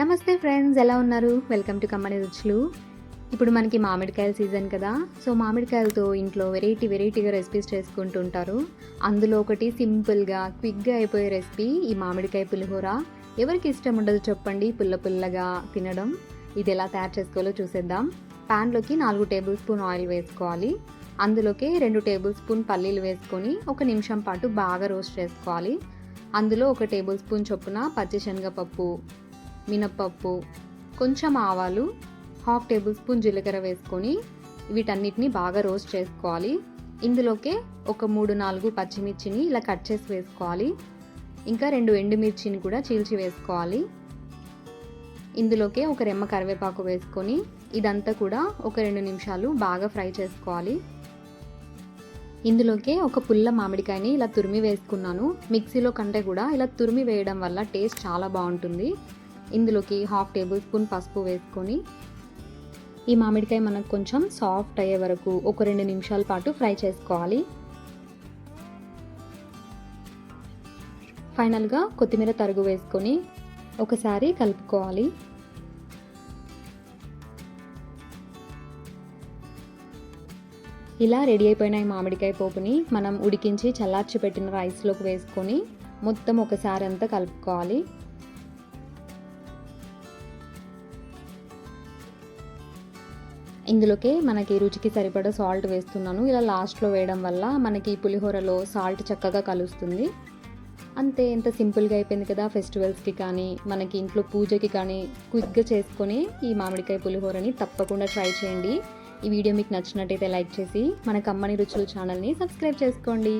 నమస్తే ఫ్రెండ్స్ ఎలా ఉన్నారు? వెల్కమ్ టు కమ్మని రుచులు. ఇప్పుడు మనకి మామిడికాయల సీజన్ కదా సో మామిడికాయలతో ఇంట్లో వెరైటీ వెరైటీగా రెసిపీస్ చేసుకుంటుంటారు అందులో ఒకటి సింపుల్గా క్విక్గా అయిపోయే రెసిపీ ఈ మామిడికాయ పులిహోర. ఎవరికి ఇష్టం ఉండదు చెప్పండి పుల్ల పుల్లగా తినడం. ఇది ఎలా తయారు చేసుకోవాలో చూసేద్దాం. ప్యాన్లోకి నాలుగు టేబుల్ స్పూన్ ఆయిల్ వేసుకోవాలి. అందులోకి రెండు టేబుల్ స్పూన్ పల్లీలు వేసుకొని ఒక నిమిషం పాటు బాగా రోస్ట్ చేసుకోవాలి. అందులో ఒక టేబుల్ స్పూన్ చొప్పున పచ్చిశనగపప్పు మినప్పప్పు కొంచెం ఆవాలు హాఫ్ టేబుల్ స్పూన్ జీలకర్ర వేసుకొని వీటన్నిటిని బాగా రోస్ట్ చేసుకోవాలి. ఇందులోకే ఒక మూడు నాలుగు పచ్చిమిర్చిని ఇలా కట్ చేసి వేసుకోవాలి. ఇంకా రెండు ఎండుమిర్చిని కూడా చీల్చి వేసుకోవాలి. ఇందులోకే ఒక రెమ్మ కరివేపాకు వేసుకొని ఇదంతా కూడా ఒక రెండు నిమిషాలు బాగా ఫ్రై చేసుకోవాలి. ఇందులోకే ఒక పుల్ల మామిడికాయని ఇలా తురిమి వేసుకున్నాను. మిక్సీలో కంటే కూడా ఇలా తురిమి వేయడం వల్ల టేస్ట్ చాలా బాగుంటుంది. ఇందులోకి హాఫ్ టేబుల్ స్పూన్ పసుపు వేసుకొని ఈ మామిడికాయ మనకు కొంచెం సాఫ్ట్ అయ్యే వరకు ఒక రెండు నిమిషాల పాటు ఫ్రై చేసుకోవాలి. ఫైనల్గా కొత్తిమీర తరుగు వేసుకొని ఒకసారి కలుపుకోవాలి. ఇలా రెడీ అయిపోయిన ఈ మామిడికాయ పోపుని మనం ఉడికించి చల్లార్చి పెట్టిన రైస్లోకి వేసుకొని మొత్తం ఒకసారి అంతా కలుపుకోవాలి. ఇందులోకి మనకి రుచికి సరిపడా సాల్ట్ వేస్తున్నాను. ఇలా లాస్ట్లో వేయడం వల్ల మనకి పులిహోరలో సాల్ట్ చక్కగా కలుస్తుంది. అంతే ఎంత సింపుల్గా అయిపోయింది కదా ఫెస్టివల్స్కి కానీ మనకి ఇంట్లో పూజకి కానీ క్విక్గా చేసుకొని ఈ మామిడికాయ పులిహోరని తప్పకుండా ట్రై చేయండి. ఈ వీడియో మీకు నచ్చినట్టయితే లైక్ చేసి మన కమ్మని రుచులు ఛానల్ని సబ్స్క్రైబ్ చేసుకోండి.